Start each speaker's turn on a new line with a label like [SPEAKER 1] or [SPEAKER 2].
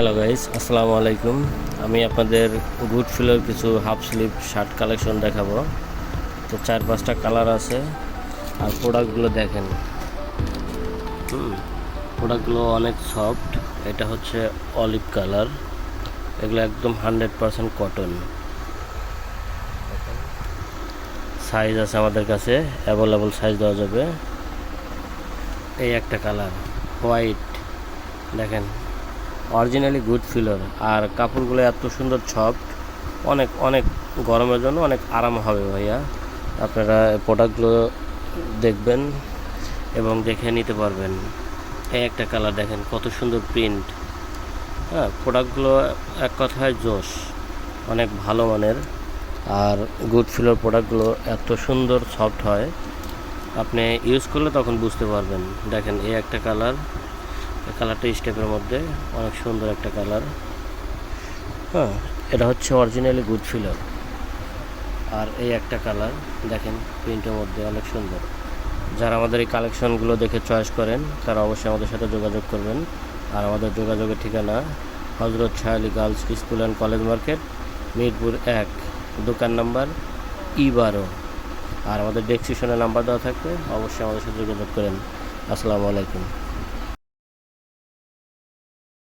[SPEAKER 1] Hello guys আসসালামু আলাইকুম আমি আপনাদের গুড ফিলের কিছু হাফ স্লিভ শার্ট কালেকশন দেখাবো। তো চার পাঁচটা কালার আছে। আর প্রোডাক্টগুলো দেখেন। হুম প্রোডাক্টগুলো অনেক সফট এটা হচ্ছে অলিভ কালার এগুলো একদম হান্ড্রেড পারসেন্ট কটন সাইজ আছে আমাদের কাছে। অ্যাভেলেবল সাইজ দেওয়া যাবে। এই একটা কালার হোয়াইট দেখেন অরিজিনালি গুড ফিলার আর কাপড়গুলো এত সুন্দর সফট অনেক অনেক গরমের জন্য অনেক আরাম হবে ভাইয়া। আপনারা প্রোডাক্টগুলো দেখবেন এবং দেখে নিতে পারবেন। এই একটা কালার দেখেন, কত সুন্দর প্রিন্ট হ্যাঁ প্রোডাক্টগুলো এক কথায় জোশ, অনেক ভালো মানের। আর গুড ফিলার প্রোডাক্টগুলো এত সুন্দর সফট হয়, আপনি ইউজ করলে তখন বুঝতে পারবেন। দেখেন, এই একটা কালার কালারটা স্টেপের মধ্যে। অনেক সুন্দর একটা কালার। হ্যাঁ। এটা হচ্ছে অরিজিনালি গুড ফিলার আর এই একটা কালার দেখেন প্রিন্টের মধ্যে অনেক সুন্দর। যারা আমাদের এই কালেকশনগুলো দেখে চয়েস করেন তারা অবশ্যই আমাদের সাথে যোগাযোগ করবেন। আর আমাদের যোগাযোগের ঠিকানা Hazrat Shah Ali girls school and college market Mirpur এক দোকান নাম্বার ই বারো। আর আমাদের ডেসক্রিপশনে নাম্বার দেওয়া থাকবে অবশ্যই আমাদের সাথে যোগাযোগ করেন। আসসালামু আলাইকুম।